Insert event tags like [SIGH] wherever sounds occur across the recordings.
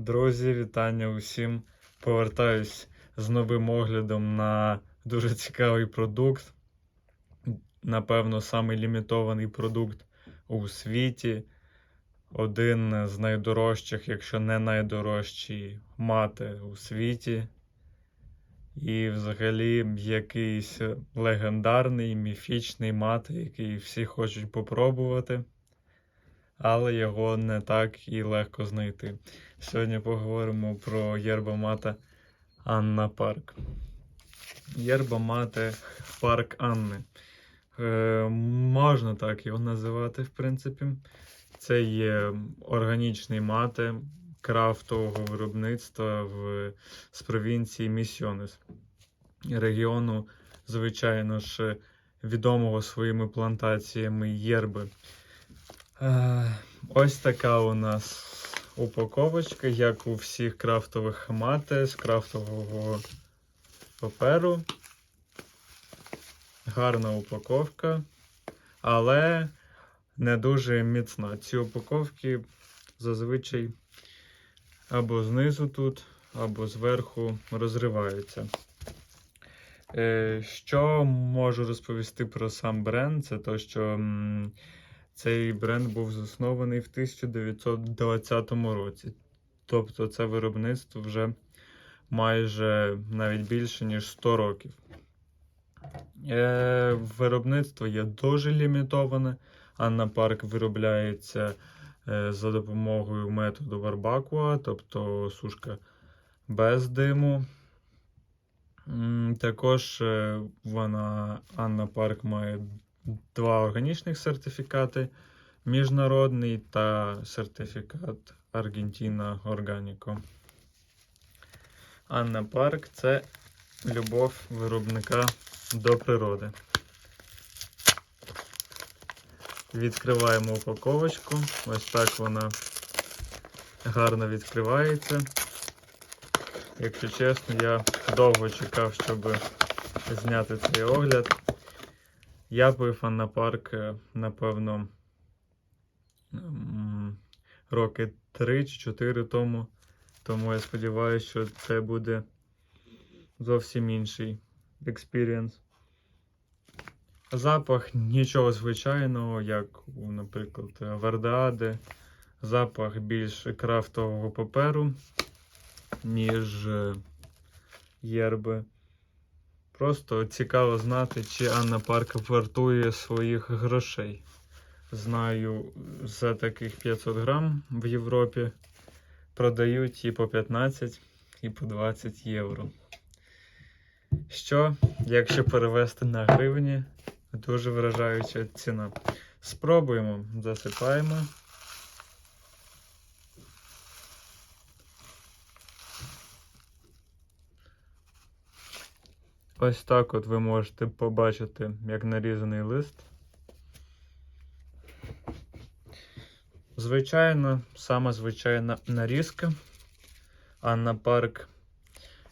Друзі, вітання усім. Повертаюсь з новим оглядом на дуже цікавий продукт. Напевно, самий лімітований продукт у світі. Один з найдорожчих, якщо не найдорожчий мати у світі. І взагалі якийсь легендарний, міфічний мат, який всі хочуть попробувати, але його не так і легко знайти. Сьогодні поговоримо про єрба мата Анна Парк. Єрба мати Парк Анни. Е, можна так його називати, в принципі. Це є органічний мати крафтового виробництва в, з провінції Місіонес. Регіону, звичайно ж, відомого своїми плантаціями єрби. Е, ось така у нас упаковочка, як у всіх крафтових мати з крафтового паперу. Гарна упаковка, але не дуже міцна. Ці упаковки зазвичай або знизу тут, або зверху розриваються. Е, Що можу розповісти про сам бренд? Це то, що цей бренд був заснований в 1920 році. Тобто це виробництво вже майже навіть більше, ніж 100 років. Е, Виробництво є дуже лімітоване. Анна Парк виробляється е, за допомогою методу Барбакуа, тобто сушка без диму. Також е, вона Анна Парк має два органічних сертифікати: міжнародний та сертифікат Аргентина Органіко. Анна Парк це любов виробника до природи. Відкриваємо упаковочку. Ось так вона гарно відкривається. Якщо чесно, я довго чекав, щоб зняти цей огляд. Я пив Анна Парк, е, напевно, роки 3 чи 4 тому. Тому я сподіваюся, що це буде зовсім інший експірієнс. Запах нічого звичайного, як наприклад, Вердеади. Запах більш крафтового паперу, ніж е, єрби. Просто цікаво знати, чи Анна Парк вартує своїх грошей. Знаю, за таких 500 грам в Європі продають і по 15, і по 20 євро. Що, якщо перевести на гривні, дуже вражаюча ціна. Спробуємо, засипаємо. Ось так от ви можете побачити, як нарізаний лист. Звичайно, сама звичайна нарізка. Анна Парк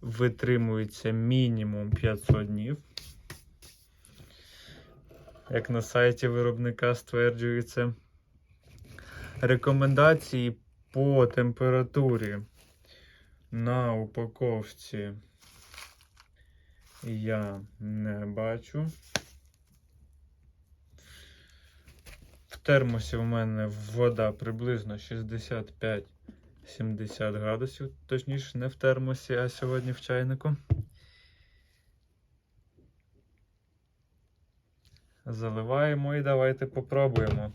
витримується мінімум 500 днів. Як на сайті виробника стверджується. Рекомендації по температурі на упаковці я не бачу. В термосі в мене вода приблизно 65-70 градусів, точніше, не в термосі, а сьогодні в чайнику. Заливаємо і давайте попробуємо.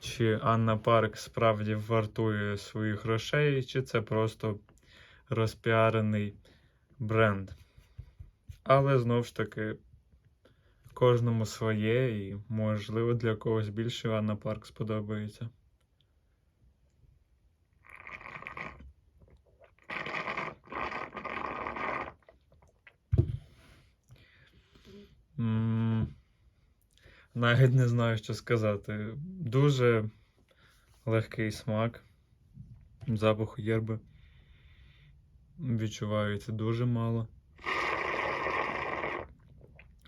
Чи Анна Парк справді вартує своїх грошей, чи це просто розпіарений бренд. Але знову ж таки, кожному своє, і можливо для когось більше Анна Парк сподобається. Навіть не знаю, що сказати. Дуже легкий смак. Запаху єрби. Відчувається дуже мало.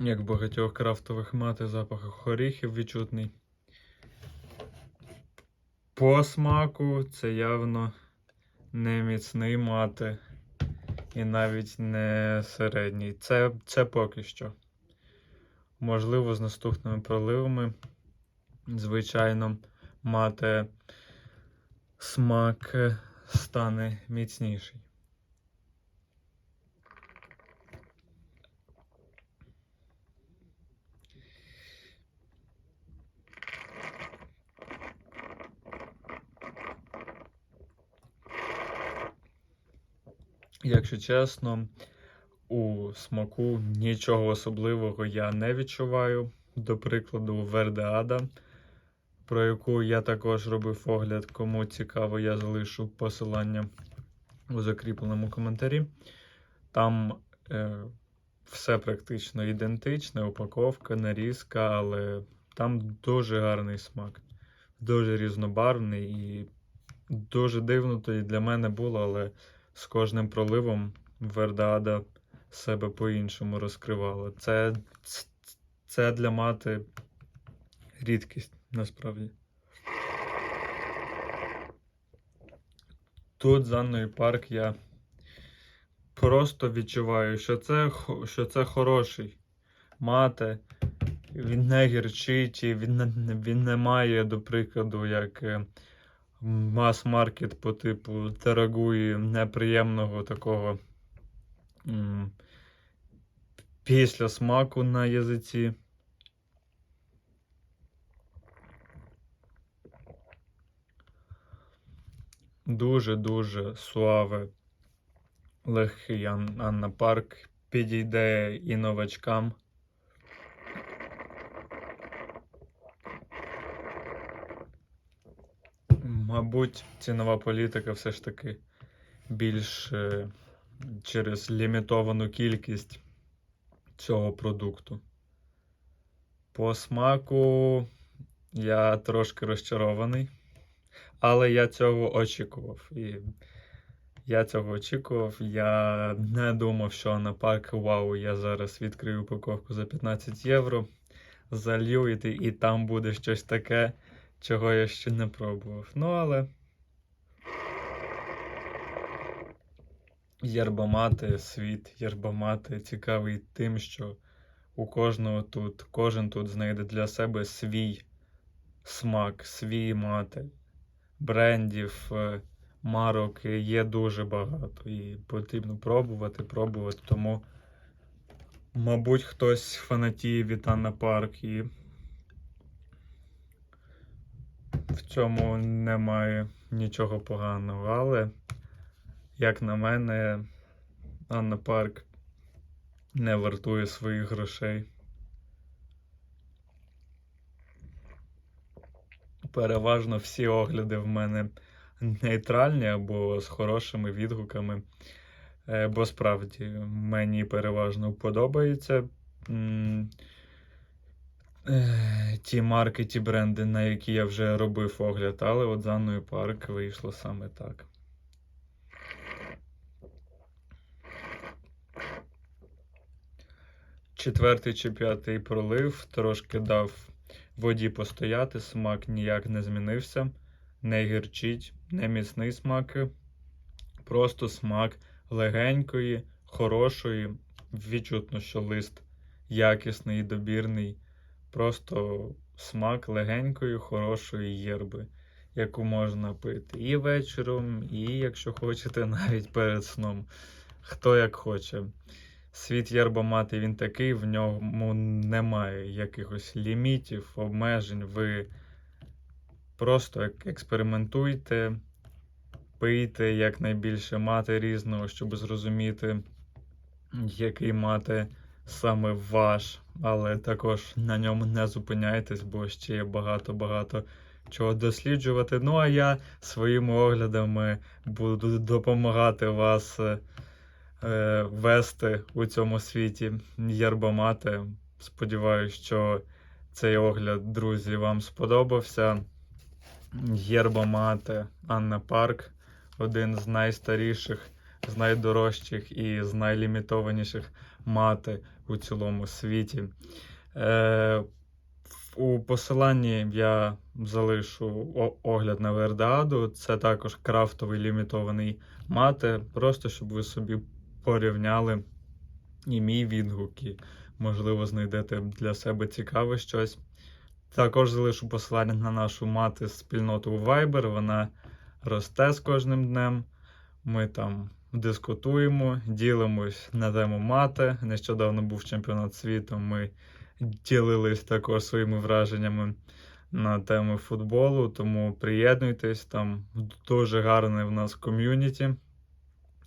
Як багатьох крафтових мати запах горіхів відчутний. По смаку це явно не міцний мати і навіть не середній. Це, це поки що. Можливо, з наступними проливами, звичайно, мати смак стане міцніший. Якщо чесно, у смаку нічого особливого я не відчуваю. До прикладу, Вердеада, про яку я також робив огляд. Кому цікаво, я залишу посилання у закріпленому коментарі. Там е, все практично ідентичне, упаковка, нарізка, але там дуже гарний смак, дуже різнобарвний і дуже дивно то для мене було, але з кожним проливом Вердаада себе по-іншому розкривала. Це, це для мати рідкість насправді. Тут з Анною парк я просто відчуваю, що це, що це хороший мати. Він не гірчить, і він він не має, до прикладу, як е, мас-маркет по типу Терагуї неприємного такого після смаку на язиці. Дуже-дуже суаве, легкий Ан- Анна Парк підійде і новачкам. Мабуть, цінова політика все ж таки більш е, через лімітовану кількість цього продукту. По смаку я трошки розчарований, але я цього очікував. І я цього очікував. Я не думав, що на парк Вау я зараз відкрию упаковку за 15 євро, залью і, і там буде щось таке, чого я ще не пробував. Ну, але. Єрбамати, світ єрбамати цікавий тим, що у кожного тут, кожен тут знайде для себе свій смак, свій мати. Брендів, е, марок є дуже багато і потрібно пробувати, пробувати. Тому, мабуть, хтось фанатіє від Анна Парк і в цьому немає нічого поганого. Але, як на мене, Анна Парк не вартує своїх грошей. Переважно всі огляди в мене нейтральні або з хорошими відгуками. Е, Бо справді мені переважно подобаються м, е, ті марки, ті бренди, на які я вже робив огляд, але от з Анною Парк вийшло саме так. Четвертий чи п'ятий пролив трошки дав воді постояти, смак ніяк не змінився, не гірчить, не міцний смак, просто смак легенької, хорошої. Відчутно, що лист якісний, добірний, просто смак легенької, хорошої єрби, яку можна пити і вечором, і якщо хочете, [LAUGHS] навіть перед сном. Хто як хоче. Світ єрбомати він такий, в ньому немає якихось лімітів, обмежень. Ви просто ек- експериментуйте, пийте якнайбільше мати різного, щоб зрозуміти, який мати саме ваш, але також на ньому не зупиняйтесь, бо ще є багато-багато чого досліджувати. Ну а я своїми оглядами буду допомагати вас. е, е, вести у цьому світі єрбомати. Сподіваюсь, що цей огляд, друзі, вам сподобався. Єрбомати Анна Парк один з найстаріших, з найдорожчих і з найлімітованіших мати у цілому світі. Е, У посиланні я залишу огляд на Вердааду. Це також крафтовий лімітований мати, просто щоб ви собі порівняли і мій відгук, і, можливо, знайдете для себе цікаве щось. Також залишу посилання на нашу мати спільноту Viber. Вона росте з кожним днем. Ми там дискутуємо, ділимось на тему мати. Нещодавно був чемпіонат світу. Ми ділились також своїми враженнями на тему футболу. Тому приєднуйтесь, там дуже гарне в нас ком'юніті.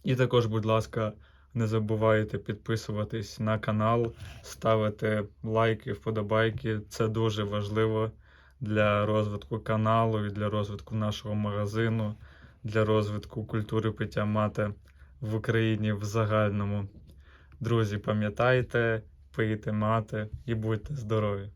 І також, будь ласка, не забувайте підписуватись на канал, ставити лайки, вподобайки. Це дуже важливо для розвитку каналу і для розвитку нашого магазину, для розвитку культури пиття мати в Україні в загальному. Друзі, пам'ятайте, пийте мати і будьте здорові!